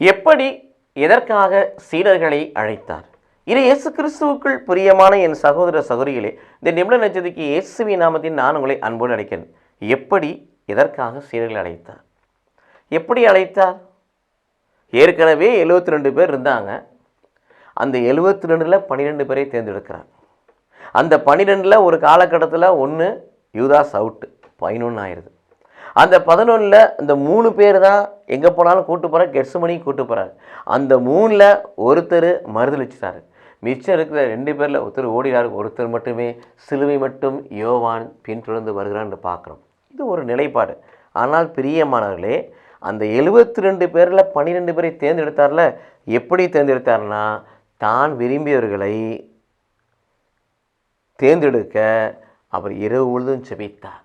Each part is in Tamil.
எப்படி எதற்காக சீடர்களை அழைத்தார்? இது இயேசு கிறிஸ்துவுக்குள் பிரியமான என் சகோதர சகோதரிகளே இந்த நிமிட நட்சத்திற்கு இயேசுவி நாமத்தின் நான் உங்களை அன்போடு அழைக்கிறேன். எப்படி எதற்காக சீடர்களை அழைத்தார்? எப்படி அழைத்தார்? ஏற்கனவே எழுபத்தி ரெண்டு பேர் இருந்தாங்க. அந்த எழுபத்தி ரெண்டில் பன்னிரெண்டு பேரை தேர்ந்தெடுக்கிறார். அந்த பன்னிரெண்டில் ஒரு காலகட்டத்தில் ஒன்று யூதாஸ் அவுட்டு பதினொன்று ஆயிடுது. அந்த பதினொன்றில் இந்த மூணு பேர் தான் எங்கே போனாலும் கூட்டு போகிறார் கெட்ஸுமணி கூட்டு போகிறார் அந்த மூணில் ஒருத்தர் மறுதளிச்சிட்டாரு மிச்சம் இருக்கிற ரெண்டு பேரில் ஒருத்தர் ஓடினார் ஒருத்தர் மட்டுமே சிலுவை மட்டும் யோவான் பின்தொடர்ந்து வருகிறான்னு பார்க்குறோம். இது ஒரு நிலைப்பாடு. ஆனால் பிரியமானவர்களே அந்த எழுபத்தி ரெண்டு பேரில் பன்னிரெண்டு பேரை தேர்ந்தெடுத்தார்ல எப்படி தேர்ந்தெடுத்தார்னா தான் விரும்பியவர்களை தேர்ந்தெடுக்க அவர் இரவு முழுதும் செபித்தார்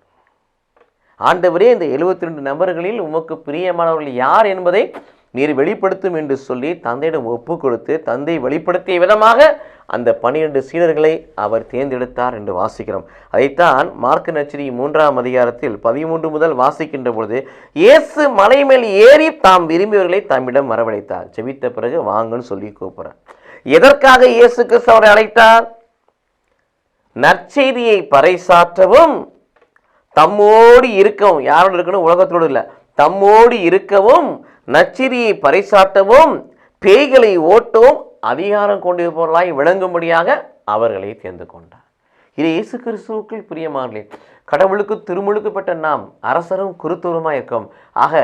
ஆண்டவரே இந்த எழுபத்தி ரெண்டு நபர்களில் உமக்கு பிரியமானவர்கள் யார் என்பதை நீர் வெளிப்படுத்தும் என்று சொல்லி தந்தையிடம் ஒப்பு கொடுத்து தந்தை வெளிப்படுத்திய விதமாக அந்த பனிரெண்டு சீடர்களை அவர் தேர்ந்தெடுத்தார் என்று வாசிக்கிறோம். அதைத்தான் மார்க்க நச்சினி மூன்றாம் அதிகாரத்தில் பதிமூன்று முதல் வாசிக்கின்ற பொழுது இயேசு மலை மேல் ஏறி தாம் விரும்பியவர்களை தம்மிடம் வரவழைத்தார். செவித்த பிறகு வாங்கன்னு சொல்லி கூப்பிட்றார். எதற்காக இயேசு கிறிஸ்து அவரை அழைத்தார்? நற்செய்தியை பறைசாற்றவும் தம்மோடு இருக்கவும் யாரோடு இருக்கணும்? உலகத்தோடு இல்லை. தம்மோடு இருக்கவும் நச்சிரியை பறைசாட்டவும் பேய்களை ஓட்டவும் அதிகாரம் கொண்டிருப்பவர்களாய் விளங்கும்படியாக அவர்களை தேர்ந்து கொண்டார். இது இயேசு கிறிஸ்துவுக்குள் பிரியமானே கடவுளுக்கு திருமுழுக்கப்பட்ட நாம் அரசரும் குருத்துவருமாய் இருக்கும். ஆக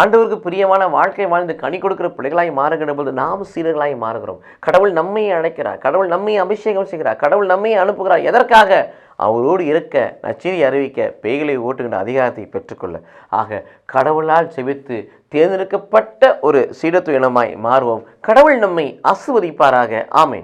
ஆண்டவருக்கு பிரியமான வாழ்க்கை வாழ்ந்து கனி கொடுக்கிற பிள்ளைகளாய் மாறுகிற போது நாம் சீரர்களாய் மாறுகிறோம். கடவுள் நம்மை அழைக்கிறார். கடவுள் நம்மை அபிஷேகம் செய்கிறார். கடவுள் நம்மை அனுப்புகிறார். எதற்காக? அவரோடு இருக்க நச்சீரி அறிவிக்க பேய்களை ஓட்டுகின்ற அதிகாரத்தை பெற்றுக்கொள்ள. ஆக கடவுளால் செவித்து தேர்ந்தெடுக்கப்பட்ட ஒரு சீடத்து இனமாய் மாறுவோம். கடவுள் நம்மை ஆசிர்வதிப்பாராக. ஆமை